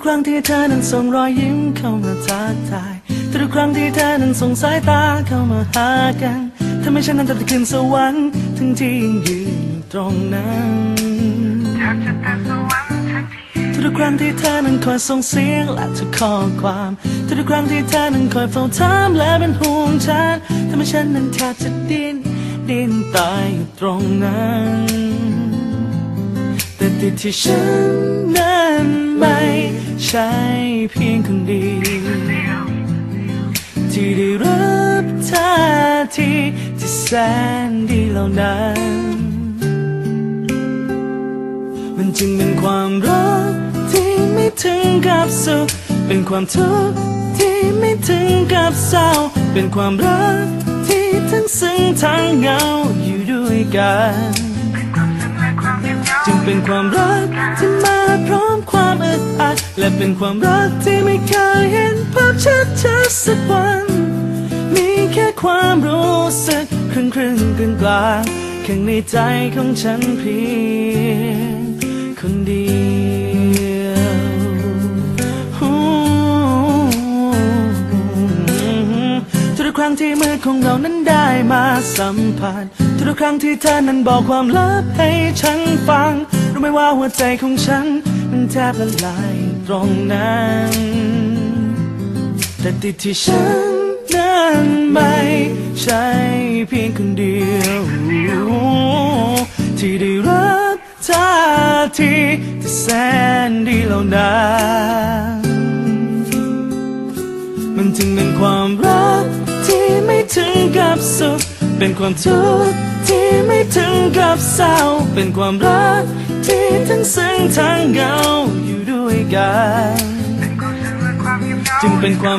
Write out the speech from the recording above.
กครั้งที่เธอนั้นส่งรอยยิ้มเข้ามาทักทาย ทุกครั้งที่เธอนั้นส่งสายตาเข้ามาหากันทำให้ฉันนั้นตัดขึ้นสวรรค์ทั้งที่ยังยืนอยู่ตรงนั้นทุกครั้งที่เธอนั้นคอยส่งเสียงและทุกข้อความ ทุกครั้งที่เธอนั้นคอยเฝ้าถามและเป็นห่วงฉันทำให้ฉันนั้นแทบจะดิ้นดิ้นตายอยู่ตรงนั้น แต่ติดที่ฉันนั้น ไม่ใช่เพียงคนเดียวที่ได้รับท่าทีที่แสนดีเหล่านั้น มันจึงเป็นความรักที่ไม่ถึงกับสุข เป็นความทุกข์ที่ไม่ถึงกับเศร้า เป็นความรักที่ทั้งซึ้งทั้งเหงาอยู่ด้วยกัน จึงเป็นความรัก เป็นความรักที่ไม่เคยเห็นภาพชัดชัดสักวัน มีแค่ความรู้สึกครึ่งครึ่งกลางกลางข้างในใจของฉันเพียงคนเดียวทุกครั้งที่มือของเรานั้นได้มาสัมผัสทุกครั้งที่เธอนั้นบอกความลับให้ฉันฟังรู้ไหมว่าหัวใจของฉัน มันแทบละลายตรงนั้น แต่ติดที่ฉันนั้นไม่ใช่เพียงคนเดียว ที่ได้รับท่าทีที่แสนดีเหล่านั้นมันจึงเป็นความรักที่ไม่ถึงกับสุขเป็นความทุกข์ ถึงกับเศร้าเป็นความรักที่ทั้งซึ้งทั้งเหงาอยู่ด้วยกัน จึงเป็นความ